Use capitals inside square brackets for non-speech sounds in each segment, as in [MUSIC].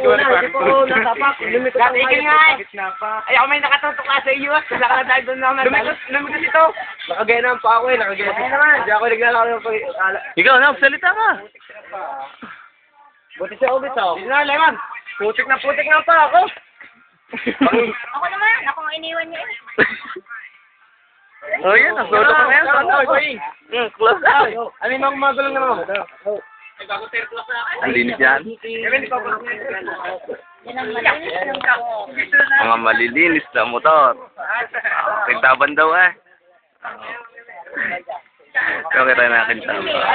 una, hindi po natapak. Lumikot ikaw nga eh. Gitna pa. Ay, ako may nakatutok ka sa iyo. Wala ka na tayo doon naman. Lumikot, lumikot ito. Nakagaya naman pa ako eh, nakagaya. Ay, naman. Hindi ako naglalaro ng pag... ala- Ikaw na, salita ka. Buti siya ulit ako. Dito na, Lemon. Putik na putik nga pa ako. [LAUGHS] Ako naman, ako ang iniwan niya. Oh, yan. Ang solo ka ngayon. Hmm, close out. Ano yung mga magulang naman? Ang linis yan. Yan ang malinis ng ako. Mga malilinis na motor. Nagtaban daw eh. Okay tayo nakin sa yan.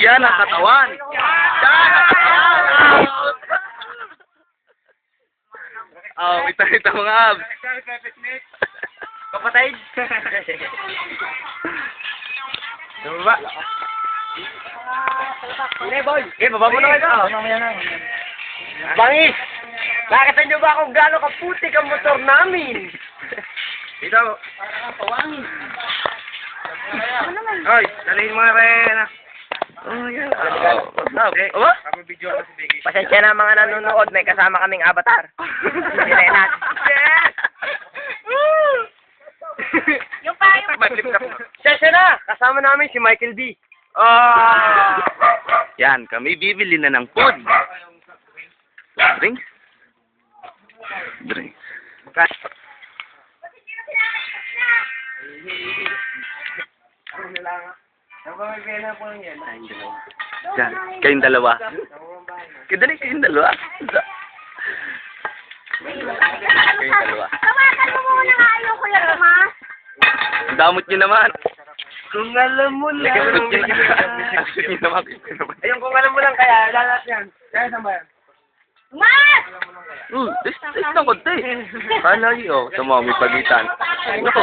Yan ang katawan. Yan ang katawan. Oh, kita kita mga abs. Kapatay. Baba. Hindi, boy. Eh, baba mo na ito. Bangis! Nakita niyo ba kung gaano kaputik ang motor namin? Dito. Hoy, dalhin mo na rin. Oh, yan. Oh, what's up? Aba? Kapabidyo ako Biggie. Pasensya na mga nanonood, may kasama kaming avatar. [LAUGHS] Hindi na yan. [LAUGHS] Yung pa, yung Sesya na! Kasama namin si Michael D. Ah! Yan, kami bibili na ng food. Drinks? Drinks. Ang pamagay na po yan. Yan, kayong dalawa. Kadali kayong dalawa. Kayong dalawa. Tawagan mo muna nga yung Kuya Tomas. Damot nyo naman. Kung alam mo lang. Nyo naman. Naman. Ayun, kung alam mo lang kaya, lalat yan. Kaya saan ba yan? Mas! Hmm, tis, tis na konti. Kala nyo, oh, sa mga may pagitan. Nako,